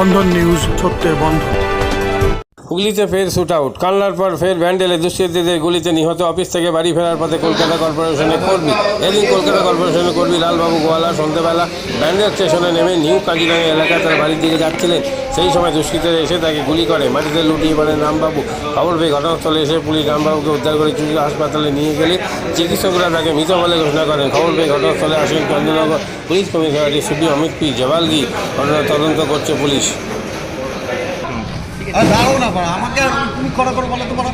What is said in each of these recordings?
বন্ধন news সত্যের বন্ধন। হুগলিতে ফের শুট আউট কান্নার পর ফের ব্যান্ডেলে দুষ্কৃতীদের গুলিতে নিহত অফিস থেকে বাড়ি ফেরার পথে কলকাতা কর্পোরেশনের কর্মী। এদিন কলকাতা কর্পোরেশনের কর্মী লালবাবু গোয়ালা সন্ধ্যেবেলা ব্যান্ডেল স্টেশনে নেমে নিউ কাজিরাঙ্গা এলাকায় তার বাড়ির দিকে যাচ্ছিলেন। সেই সময় দুষ্কৃতীরা এসে তাকে গুলি করে। মাটিতে লুটিয়ে পড়ে রামবাবু। খবর পেয়ে ঘটনাস্থলে এসে পুলিশ রামবাবুকে উদ্ধার করে চুচুড়া হাসপাতালে নিয়ে গেলে চিকিৎসকরা তাকে মৃত বলে ঘোষণা করেন। খবর পেয়ে ঘটনাস্থলে আসেন চন্দ্রনগর পুলিশ কমিশনারের সিপি অমিত পি জবালগি ঘটনা তদন্ত করছে পুলিশ। দাঁড়াও না বাড়া আমাকে তুমি করা করে বলো তো বল।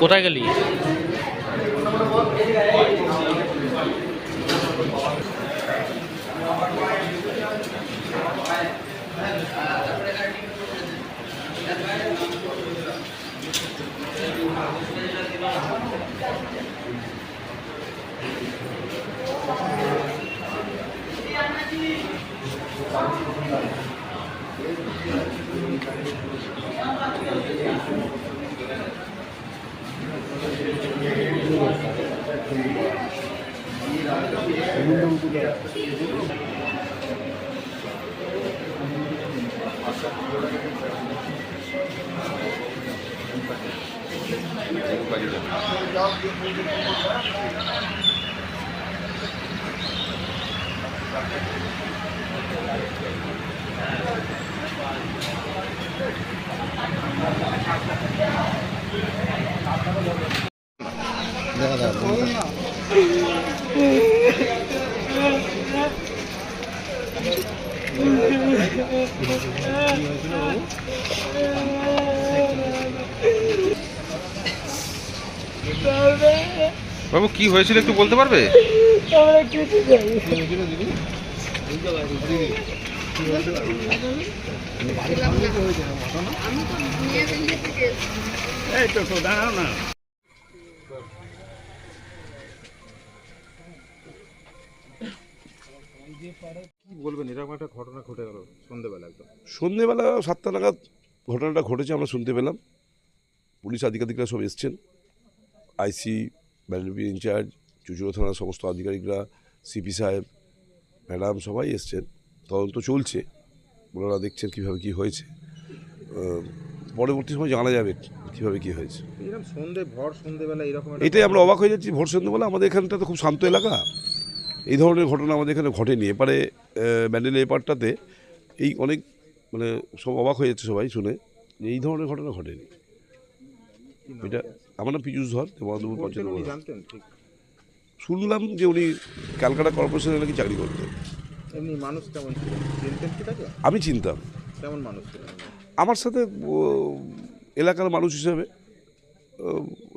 কোথায় গেলি? 내가 나 বাবু কি হয়েছিল একটু বলতে পারবে? কি বলবেন? এরকম একটা ঘটনা ঘটে গেল সন্ধ্যেবেলা একদম। সন্ধেবেলা সাতটা নাগাদ ঘটনাটা ঘটেছে আমরা শুনতে পেলাম। পুলিশ আধিকারিকরা সব এসছেন। আইসি ব্যাটালিয়ন ইনচার্জ চুচুড়ো থানার সমস্ত আধিকারিকরা সিপি সাহেব ম্যাডাম সবাই এসছেন। তদন্ত চলছে। ওনারা দেখছেন কীভাবে কী হয়েছে। পরবর্তী সময় জানা যাবে কীভাবে কী হয়েছে। এরকম সন্ধে ভর সন্ধ্যেবেলা এরকম এটাই আমরা অবাক হয়ে যাচ্ছি। ভোর সন্ধ্যেবেলা আমাদের এখানটা তো খুব শান্ত এলাকা। এই ধরনের ঘটনা আমাদের এখানে ঘটেনি। এপারে ব্যান্ডেল এপারটাতে এই অনেক মানে সব অবাক হয়ে যাচ্ছে সবাই শুনে এই ধরনের ঘটনা ঘটেনি। এটা আমার নাম পীযুষ ধর দেবানন্দপুর পঞ্চায়েত শুনলাম যে উনি ক্যালকাটা কর্পোরেশনে নাকি চাকরি করতেন। এমনি মানুষ কেমন চিনতেন কি তাকে? আমি চিনতাম। কেমন মানুষ আমার সাথে এলাকার মানুষ হিসাবে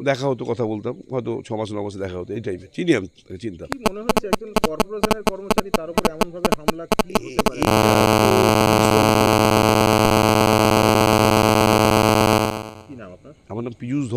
দেখা হতো কথা বলতাম। হয়তো ছ মাস ন মাসে দেখা হতো এই টাইপের চিনি আমি তাকে চিনতাম। মনে হচ্ছে একজন কর্পোরেশনের কর্মচারী তার উপর এমনভাবে হামলা কি নাম আপনার আমার